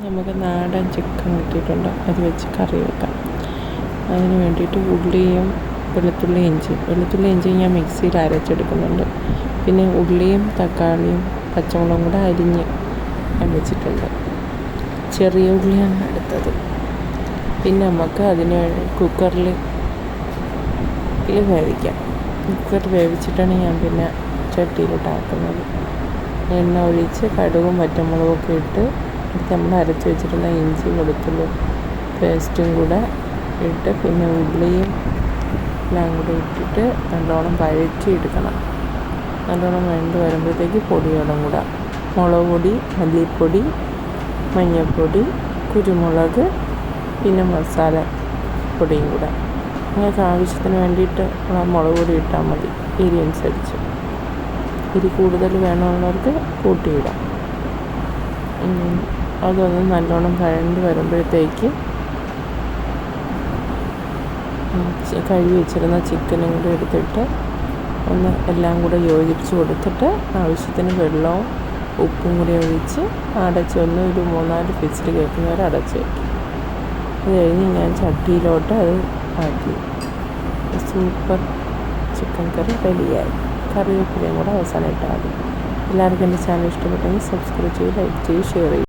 നമുക്ക് നാടൻ ചിക്കൻ കിട്ടിയിട്ടുണ്ട്. അത് വെച്ച് കറി വെക്കാം. അതിന് വേണ്ടിയിട്ട് ഉള്ളിയും വെളുത്തുള്ളി ഇഞ്ചി. വെളുത്തുള്ളി ഇഞ്ചി ഞാൻ മിക്സിയിൽ അരച്ചെടുക്കുന്നുണ്ട്. പിന്നെ ഉള്ളിയും തക്കാളിയും പച്ചമുളകും കൂടെ അരിഞ്ഞ് ഞാൻ വെച്ചിട്ടുണ്ട്. ചെറിയ ഉള്ളിയാണ് എടുത്തത് പിന്നെ നമുക്ക് അതിന് കുക്കറിൽ വേവിക്കാം. കുക്കർ വേവിച്ചിട്ടാണ് ഞാൻ പിന്നെ ചട്ടിയിലിട്ടാക്കുന്നത്. എണ്ണ ഒഴിച്ച് കടുകും പച്ചമുളകും ഒക്കെ ഇട്ട് ഇത് നമ്മൾ അരച്ച് വെച്ചിരുന്ന ഇഞ്ചി വെളുത്തുള്ളി പേസ്റ്റും കൂടെ ഇട്ട് പിന്നെ ഉള്ളിയും എല്ലാം കൂടെ ഇട്ടിട്ട് നല്ലോണം വഴറ്റി എടുക്കണം നല്ലോണം വഴണ്ട് വരുമ്പോഴത്തേക്ക് പൊടികളും കൂടെ. മുളക് പൊടി മല്ലിപ്പൊടി മഞ്ഞൾപ്പൊടി കുരുമുളക് പിന്നെ മസാല പൊടിയും കൂടെ. നിങ്ങൾക്ക് ആവശ്യത്തിന് വേണ്ടിയിട്ട് മുളക് പൊടി ഇട്ടാൽ മതി എരി അനുസരിച്ച്. എരി കൂടുതൽ വേണമുള്ളവർക്ക് കൂട്ടിയിടാം. അതൊന്ന് നല്ലോണം വഴണ്ട് വരുമ്പോഴത്തേക്ക് കഴുകി വെച്ചിരുന്ന ചിക്കനും കൂടി എടുത്തിട്ട് ഒന്ന് എല്ലാം കൂടെ യോജിപ്പിച്ച് കൊടുത്തിട്ട് ആവശ്യത്തിന് വെള്ളവും ഉപ്പും കൂടി ഒഴിച്ച് അടച്ച് ഒന്ന് ഒരു മൂന്നാൽ പിച്ചിൽ കേൾക്കുന്നവരെ അടച്ച് വയ്ക്കും അത് കഴിഞ്ഞ് ഞാൻ ചട്ടിയിലോട്ട് അത് ആക്കി. സൂപ്പർ ചിക്കൻ കറി റെഡിയായി. കറിവേപ്പിലയും കൂടെ അവസാനം ഇട്ടാൽ മതി എല്ലാവർക്കും എന്റെ ചാനൽ ഇഷ്ടപ്പെട്ടെങ്കിൽ സബ്സ്ക്രൈബ് ചെയ്ത് ലൈക്ക് ചെയ്ത് ഷെയർ ചെയ്യും.